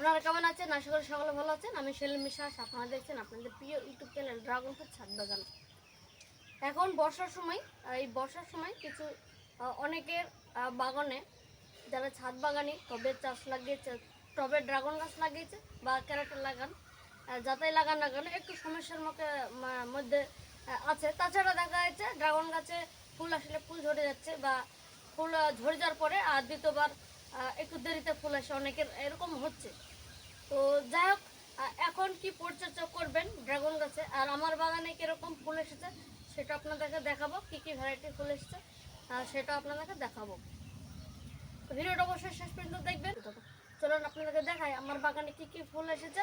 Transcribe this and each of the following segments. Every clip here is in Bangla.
আপনারা কেমন আছেন? আশা করি সকলে ভালো আছেন। আমি সেলিম বিশ্বাস, আপনারা দেখছেন আপনাদের প্রিয় ইউটিউব চ্যানেল ড্রাগন ফ্রুট ছাদ বাগান। এখন বর্ষার সময় এই বর্ষার সময় কিছু অনেকের বাগানে যারা ছাদ বাগানে টবের চাষ লাগিয়েছে টবের ড্রাগন গাছ লাগিয়েছে বা ক্যারেটের লাগান যাতাই লাগান না কেন, একটু সমস্যার মুখে মধ্যে আছে। তাছাড়া দেখা যাচ্ছে ড্রাগন গাছে ফুল আসলে ফুল ঝরে যাচ্ছে বা ফুল ঝরে যাওয়ার পরে আর দ্বিতীয়বার একটু দেরিতে ফুল আসে। অনেকের এরকম হচ্ছে। তো যাই হোক এখন কি পরিচর্যা করবেন ড্রাগন গাছে? আর আমার বাগানে কীরকম ফুল এসেছে সেটা আপনাদেরকে দেখাবো, কি কি ভ্যারাইটির ফুল এসেছে সেটা আপনাদেরকে দেখাবো। ভিডিওটা অবশ্যই শেষ পর্যন্ত দেখবেন। চলুন আপনাদেরকে দেখাই আমার বাগানে কি কি ফুল এসেছে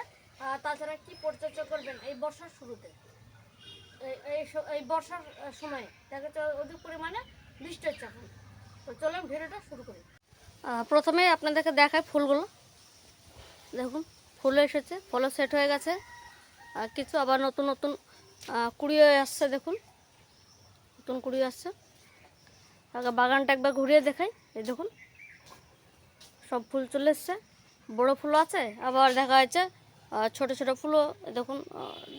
তাছাড়া কি পরিচর্যা করবেন এই বর্ষার শুরুতে? এই বর্ষার সময়ে। দেখা যাচ্ছে অধিক পরিমাণে বৃষ্টি হচ্ছে এখন। তো চলুন ভিডিওটা শুরু করি। প্রথমে আপনাদেরকে দেখায় ফুলগুলো। দেখুন। ফুল এসেছে ফলও সেট হয়ে গেছে। আর কিছু আবার নতুন নতুন আহ, কুড়ি হয়ে আসছে দেখুন। নতুন কুড়ি আসছে। আগে বাগানটা একবার ঘুরিয়ে দেখাই। এই দেখুন সব ফুল চলে এসছে। বড়ো ফুলও আছে আবার দেখা যাচ্ছে ছোট ছোট ফুলও দেখুন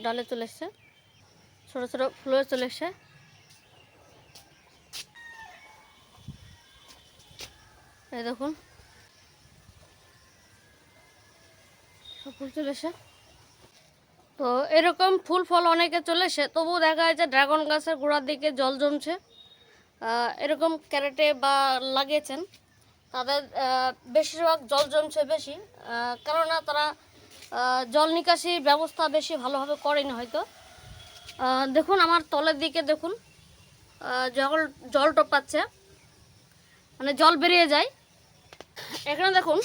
ডালে চলে এসছে। ছোট ছোট ফুলও চলে এসছে। এই দেখুন ফুল চলে তো এরকম ফুল ফল অনেকে চলে এসে তবুও দেখা যাচ্ছে ড্রাগন গাছের গোড়ার দিকে জল জমছে। এরকম ক্যারেটে বা লাগিয়েছেন, তাদের বেশিরভাগ জল জমছে বেশি কেননা তারা জল নিকাশি ব্যবস্থা বেশি ভালোভাবে করেনি হয়তো। দেখুন আমার তলের দিকে দেখুন জল জল টপাচ্ছে মানে জল বেরিয়ে যায়। এখানে দেখুন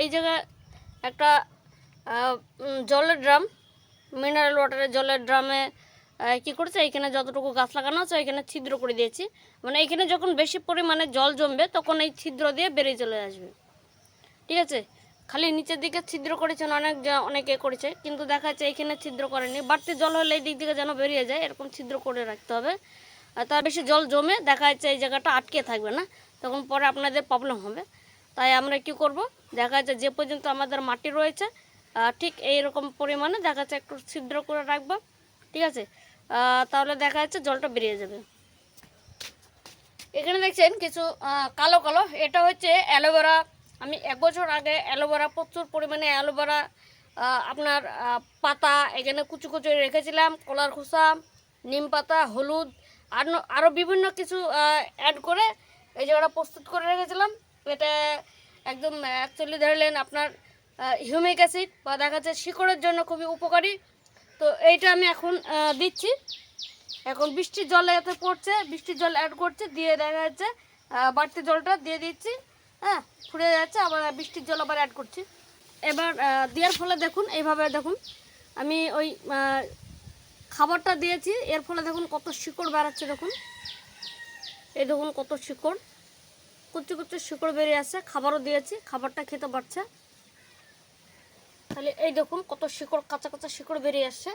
এই জায়গায় একটা জলের ড্রাম মিনারেল ওয়াটারের জলের ড্রামে কি করেছে? এখানে যতটুকু গাছ লাগানো আছে এখানে ছিদ্র করে দিয়েছি। মানে এখানে যখন বেশি পরিমাণে জল জমবে, তখন এই ছিদ্র দিয়ে বেরিয়ে চলে আসবে। ঠিক আছে? খালি নিচের দিকে ছিদ্র করেছেন অনেক অনেকে করেছে, কিন্তু দেখা যাচ্ছে এখানে ছিদ্র করেনি। বাড়তি জল হলে এই দিক থেকে যেন বেরিয়ে যায়, এরকম ছিদ্র করে রাখতে হবে। আর তার বেশি জল জমে দেখা যাচ্ছে এই জায়গাটা আটকে থাকবে না, তখন পরে আপনাদের প্রবলেম হবে। তাই আমরা কি করব? দেখা যাচ্ছে যে পর্যন্ত আমাদের মাটি রয়েছে ঠিক এই রকম পরিমাণে দেখা যাচ্ছে একটু ছিদ্র করে রাখব। ঠিক আছে? তাহলে দেখা যাচ্ছে জলটা বেরিয়ে যাবে। এখানে দেখছেন কিছু কালো কালো। এটা হচ্ছে অ্যালোভেরা। আমি এক বছর আগে অ্যালোভেরা, প্রচুর পরিমাণে অ্যালোভেরা আপনার পাতা এখানে কুচু কুচু রেখেছিলাম। কলার খোসা, নিম পাতা, হলুদ, আর আরও বিভিন্ন কিছু অ্যাড করে এই জায়গাটা প্রস্তুত করে রেখেছিলাম। এটা একদম অ্যাকচুয়ালি ধরলেন আপনার হিউমিক অ্যাসিড বা দেখা যাচ্ছে শিকড়ের জন্য খুবই উপকারী। তো এইটা আমি এখন দিচ্ছি। এখন বৃষ্টির জল এতে পড়ছে, বৃষ্টির জল অ্যাড করছে, দিয়ে দেখা যাচ্ছে বাড়তি জলটা দিয়ে দিচ্ছি হ্যাঁ ফুরে যাচ্ছে, আবার বৃষ্টির জল আবার অ্যাড করছি। এবার দেওয়ার ফলে দেখুন, এইভাবে দেখুন, আমি ওই খাবারটা দিয়েছি, এর ফলে দেখুন কত শিকড় বেড়াচ্ছে, দেখুন। এই দেখুন কত শিকড় কুচু কুচু শিকড় বেরিয়ে আসছে, খাবারও দিয়েছি, খাবারটা খেতে পারছে। তাহলে এই দেখুন কত শিকড়, কাঁচা কাঁচা শিকড় বেরিয়ে আসছে।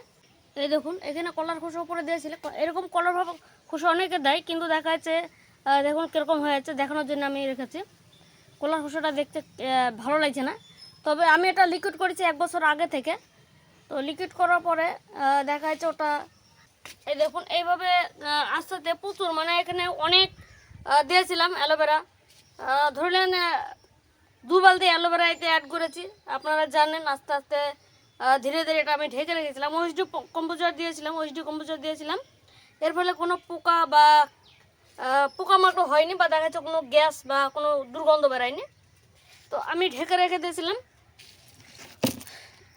এই দেখুন, এখানে কলার খোসা উপরে দিয়েছিল। এরকম কলার খোসা অনেকে দেয়, কিন্তু দেখা যাচ্ছে দেখুন কীরকম হয়ে যাচ্ছে, দেখানোর জন্য আমি রেখেছি। কলার খোসাটা দেখতে ভালো লাগছে না। তবে আমি এটা লিকুইড করেছি এক বছর আগে থেকে। তো লিকুইড করার পরে দেখা যাচ্ছে ওটা, এই দেখুন, এইভাবে আস্তে আস্তে প্রচুর মানে এখানে অনেক দিয়েছিলাম অ্যালোভেরা। ধরলেন দু বালতি অ্যালোভেরা এতে অ্যাড করেছি। আপনারা জানেন, আস্তে আস্তে ধীরে ধীরে এটা আমি ঢেকে রেখেছিলাম। ওইচডি কম্পোজার দিয়েছিলাম, ওইচডি কম্পোজার দিয়েছিলাম। এর ফলে কোনো পোকা বা পোকামাকড় হয়নি বা দেখা কোনো গ্যাস বা কোনো দুর্গন্ধ বেরায়নি। তো আমি ঢেকে রেখে দিয়েছিলাম।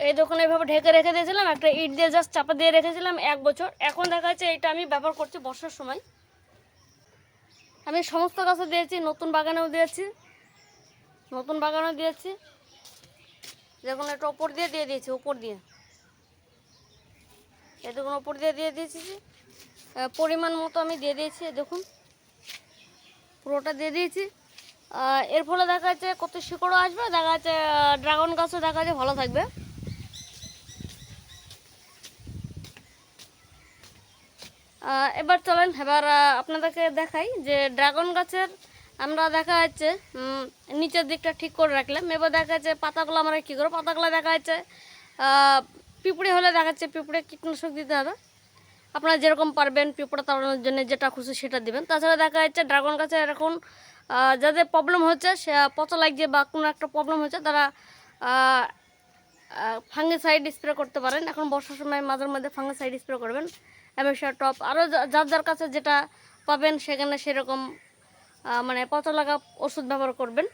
এই দোকানে এভাবে ঢেকে রেখে দিয়েছিলাম। একটা ইট দিয়ে জাস্ট চাপা দিয়ে রেখেছিলাম এক বছর। এখন দেখা যাচ্ছে এটা আমি ব্যবহার করছি বর্ষার সময়। আমি সমস্ত গাছে দিয়েছি, নতুন বাগানেও দিয়েছি। নতুন বাগানও দিয়েছি। দেখুন এটা ওপর দিয়ে দিয়ে দিয়েছি উপর দিয়ে। এ দেখুন, ওপর দিয়ে দিয়ে দিয়েছি পরিমাণ মতো আমি দিয়ে দিয়েছি দেখুন। পুরোটা দিয়ে দিয়েছি। এর ফলে দেখা যাচ্ছে কত শিকড়ও আসবে, দেখা যাচ্ছে ড্রাগন গাছও দেখা যাচ্ছে ভালো থাকবে। এবার চলেন, এবার আপনাদেরকে দেখাই যে ড্রাগন গাছের আমরা দেখা যাচ্ছে নিচের দিকটা ঠিক করে রাখলাম। এবার দেখা যাচ্ছে পাতাগুলো আমরা কী করব? পাতাগুলো দেখা যাচ্ছে পিঁপড়ে হলে দেখা যাচ্ছে পিঁপড়ে কীটনাশক দিতে হবে। আপনারা যেরকম পারবেন পিঁপড়া তাড়ানোর জন্য যেটা খুশি সেটা দেবেন। তাছাড়া দেখা যাচ্ছে ড্রাগন গাছে এরকম যাদের প্রবলেম হচ্ছে, সে পচা লাগছে বা কোনো একটা প্রবলেম হচ্ছে, তারা ফাঙ্গিসাইড স্প্রে করতে পারেন। এখন বর্ষার সময় মাঝের মধ্যে ফাঙ্গিসাইড স্প্রে করবেন। অ্যামেশিয়া টপ আরও যার যার কাছে যেটা পাবেন, সেখানে সেরকম মানে পচা লাগা ওষুধ ব্যবহার করবেন।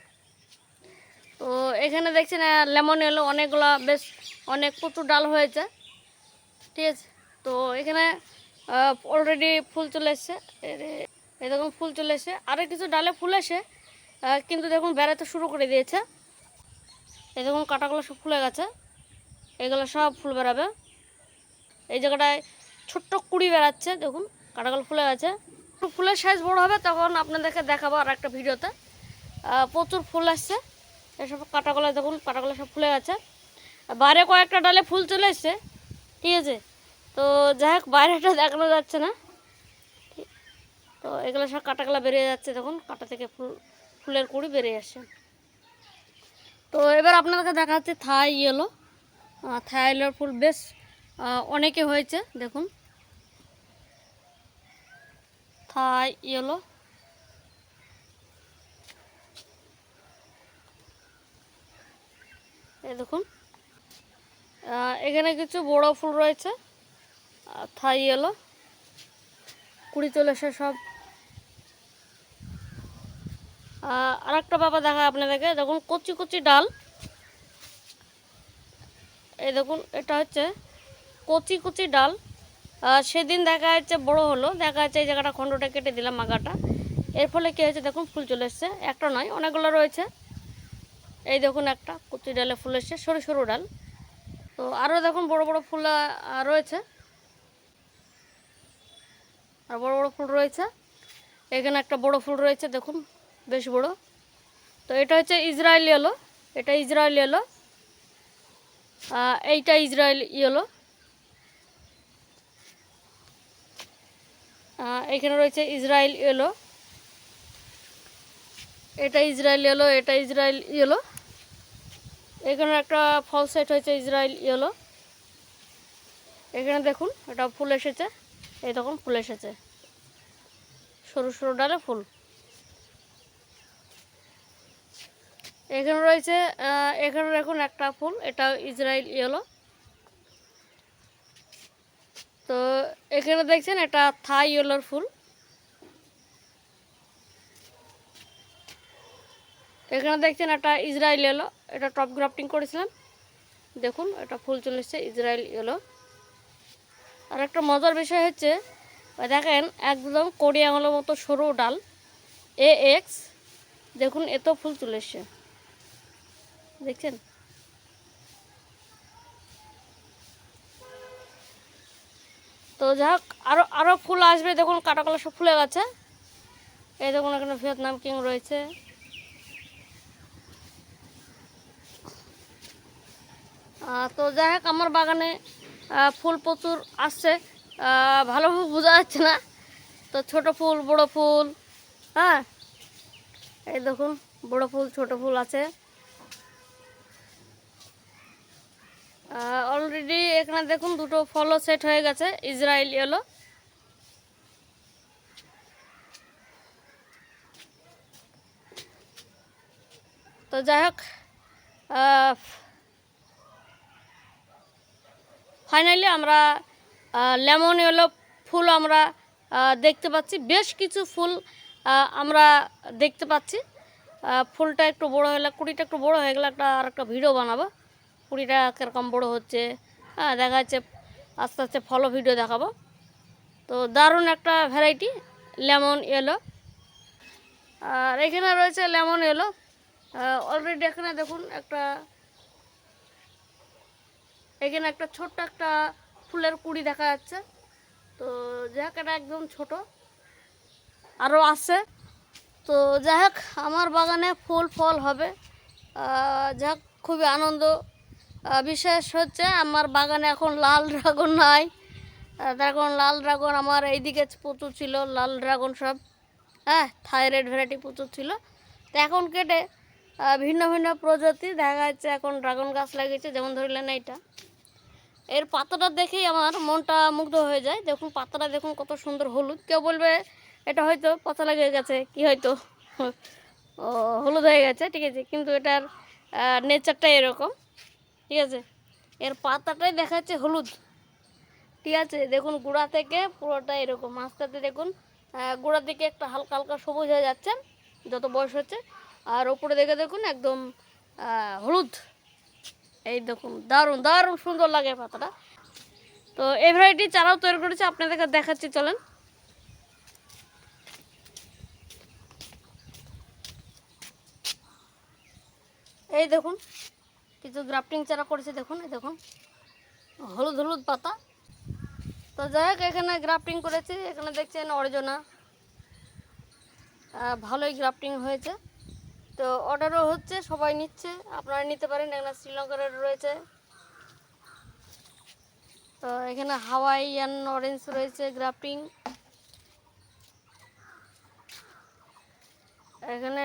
তো এখানে দেখছেন লেমন এলো, অনেকগুলো বেশ অনেক প্রচুর ডাল হয়েছে। ঠিক আছে? তো এখানে অলরেডি ফুল চলে এসছে। এর- এই দেখুন, ফুল চলে এসছে। আরও কিছু ডালে ফুল এসে কিন্তু দেখুন, বেড়াতে শুরু করে দিয়েছে। এই দেখুন, কাটাগুলো সব ফুলে গেছে। এগুলো সব ফুল বেরাবে এই জায়গাটায় ছোট্ট কুড়ি বেড়াচ্ছে, দেখুন, কাটাগুলো ফুলে গেছে। ফুলের সাইজ বড় হবে, তখন আপনাদেরকে দেখাবো আর একটা ভিডিওতে। প্রচুর ফুল আসছে। এসব কাটাগুলো দেখুন কাটাগুলো সব ফুলে গেছে বাইরে কয়েকটা ডালে ফুল চলে এসছে, ঠিক আছে? তো যাই হোক, বাইরেটা দেখানো যাচ্ছে না। তো এগুলো সব কাটাগুলো বেরিয়ে যাচ্ছে, দেখুন, কাটা থেকে ফুল, ফুলের কুড়ি বেরিয়ে আসছে। তো এবার আপনাদেরকে দেখা যাচ্ছে থাই ইয়েলো থাই ফুল, বেশ অনেকে হয়েছে, দেখুন। থাই ইয়েলো এই দেখুন। এখানে কিছু বড় ফুল রয়েছে। Thai yellow. কুড়ি চলে এসে সব। আর একটা ব্যাপার দেখা আপনাদেরকে। দেখুন, কচি কচি ডাল। এই দেখুন, এটা হচ্ছে কচি কচি ডাল। সেদিন দেখা যাচ্ছে বড় হলো। দেখা যাচ্ছে এই জায়গাটা খণ্ডটা কেটে দিলাম আগাটা এর ফলে কী হয়েছে, দেখুন, ফুল চলে এসছে। একটা নয়, অনেকগুলো রয়েছে। এই দেখুন একটা, কচি ডালে ফুল এসছে, সরু সরু ডাল। তো আরও দেখুন, বড় বড় ফুল রয়েছে। আর বড় বড় ফুল রয়েছে। এখানে একটা বড় ফুল রয়েছে, দেখুন, বেশ বড়। তো এটা হচ্ছে ইসরায়েল ইয়েলো, এটা ইসরায়েল ইয়েলো। এইটা ইসরায়েল ইয়েলো। এখানে রয়েছে ইসরায়েল ইয়েলো। এটা ইসরায়েল ইয়েলো, এটা ইসরায়েল ইয়েলো। এখানে একটা ফল সেট হয়েছে, ইসরায়েল ইয়েলো। এখানে দেখুন, এটা ফুল এসেছে। এই তখন ফুল এসেছে। সরু সরু ডালে ফুল। এখানে রয়েছে এখানে দেখুন একটা ফুল, এটা ইসরায়েল ইয়েলো। তো এখানে দেখছেন এটা থাই ইয়েলোর ফুল। এখানে দেখছেন একটা ইসরায়েল ইয়েলো, এটা টপ গ্রাফটিং করেছিলাম। দেখুন এটা ফুল চলে এসছে, ইসরায়েল ইয়েলো। আর একটা মজার বিষয় হচ্ছে দেখেন, একদম কোড়ি আঙুলের মতো সরু ডাল এ এক্স দেখুন এত ফুল চলে এসছে। দেখছেন? তো যাই হোক আরও আরও ফুল আসবে। দেখুন, কাটাকলা সব ফুলে গেছে। এই দেখুন, এখানে ভিয়েতনাম কিং রয়েছে। তো যাই হোক, আমার বাগানে ফুল প্রচুর আসছে। ভালোভাবে বোঝা যাচ্ছে না। তো ছোট ফুল, বড় ফুল হ্যাঁ? এই দেখুন, বড় ফুল, ছোট ফুল আছে। অলরেডি এখানে দেখুন দুটো ফলও সেট হয়ে গেছে। ইসরায়েল এলো তো যাই হোক ফাইনালি আমরা লেমন ইয়েলো ফুল আমরা দেখতে পাচ্ছি। বেশ কিছু ফুল আমরা দেখতে পাচ্ছি। ফুলটা একটু বড় হলে কুড়িটা একটু বড় হয়ে গেলে একটা আর একটা ভিডিও বানাবো। কুড়িটা কীরকম বড় হচ্ছে হ্যাঁ দেখা যাচ্ছে আস্তে আস্তে ফলো ভিডিও দেখাবো। তো দারুণ একটা ভ্যারাইটি লেমন এলো আর এখানে রয়েছে লেমন এলো অলরেডি এখানে দেখুন একটা, এখানে একটা ছোট্ট একটা ফুলের কুড়ি দেখা যাচ্ছে। তো এটা একদম ছোট। আরও আছে। তো যাই হোক, আমার বাগানে ফুল ফল হবে। যাই হোক খুবই আনন্দ। বিশেষ হচ্ছে আমার বাগানে এখন লাল ড্রাগন নাই। ড্রাগন লাল ড্রাগন আমার এইদিকে প্রচুর ছিল, লাল ড্রাগন সব হ্যাঁ থাইরয়েড ভ্যারাইটি প্রচুর ছিল। তো এখন কেটে ভিন্ন ভিন্ন প্রজাতি দেখা যাচ্ছে এখন ড্রাগন গাছ লাগিয়েছে, যেমন ধরলেন এইটা। এর পাতাটা দেখেই আমার মনটা মুগ্ধ হয়ে যায়। দেখুন, পাতাটা দেখুন কত সুন্দর হলুদ। কেউ বলবে, এটা হয়তো পচা লেগে গেছে, কি হয়তো? হলুদ হয়ে গেছে, ঠিক আছে। কিন্তু এটার নেচারটা এরকম। ঠিক আছে? এর পাতাটাই দেখা যাচ্ছে হলুদ। ঠিক আছে? দেখুন, গোড়া থেকে পুরোটা এরকম। আস্তে দেখুন গোড়ার দিকে একটা হালকা হালকা সবুজ হয়ে যাচ্ছে, যত বয়স হচ্ছে। আর ওপরে দেখে দেখুন, একদম হলুদ। এই দেখুন, দারুণ দারুণ সুন্দর লাগে পাতাটা। তো এই ভ্যারাইটি চারাও তৈরি করেছে, আপনাদেরকে দেখাচ্ছি, চলেন। এই দেখুন কিছু গ্রাফটিং চারা করেছে, দেখুন দেখুন। হলুদ হলুদ পাতা। তো যাই হোক, এখানে গ্রাফটিং করেছি, এখানে দেখছেন অর্জনা। ভালোই গ্রাফটিং হয়েছে। তো অর্ডারও হচ্ছে, সবাই নিচ্ছে, আপনারা নিতে পারেন, এখানে শ্রীলঙ্কার রয়েছে। তো এখানে হাওয়াইয়ান অরেঞ্জ রয়েছে গ্রাফটিং। এখানে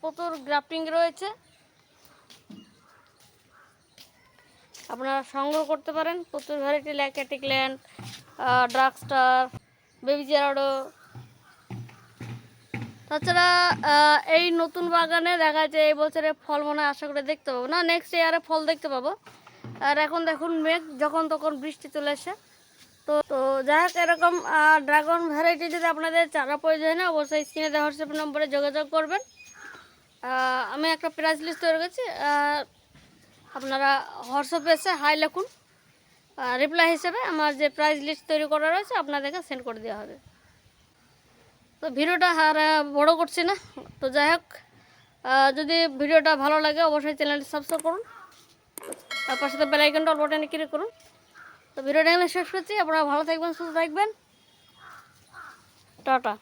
প্রচুর গ্রাফটিং রয়েছে। আপনারা সংগ্রহ করতে পারেন। প্রচুর ভ্যারাইটি ল্যাকেটিক ল্যান্ড ড্রাগস্টার বেবি জেরাডো তাছাড়া এই নতুন বাগানে দেখা যায় এই বছরে ফল মনে আশা করে দেখতে পাবো। না নেক্সট ইয়ারে ফল দেখতে পাবো। আর এখন দেখুন মেঘ যখন তখন বৃষ্টি চলে আসে। তো তো যাই হোক, এরকম ড্রাগন ভ্যারাইটি যদি আপনাদের চারা প্রয়োজন হয়, অবশ্যই স্ক্রিনে দেওয়া হোয়াটসঅ্যাপ নম্বরে যোগাযোগ করবেন। আমি একটা প্রাইস লিস্ট তৈরি করেছি। আপনারা হোয়াটসঅ্যাপে এসে হাই লিখুন। রিপ্লাই হিসেবে আমার যে প্রাইস লিস্ট তৈরি করা রয়েছে, আপনাদেরকে সেন্ড করে দেওয়া হবে। তো ভিডিওটা আর বড় করছি না। তো যাই হোক যদি ভিডিওটা ভালো লাগে, অবশ্যই চ্যানেলটি সাবস্ক্রাইব করুন। আর পাশে তো বেলাইকনটা অল বাটনে ক্লিক করুন। তো ভিডিওটা এখানে শেষ করছি। আপনারা ভালো থাকবেন, সুস্থ থাকবেন। টাটা।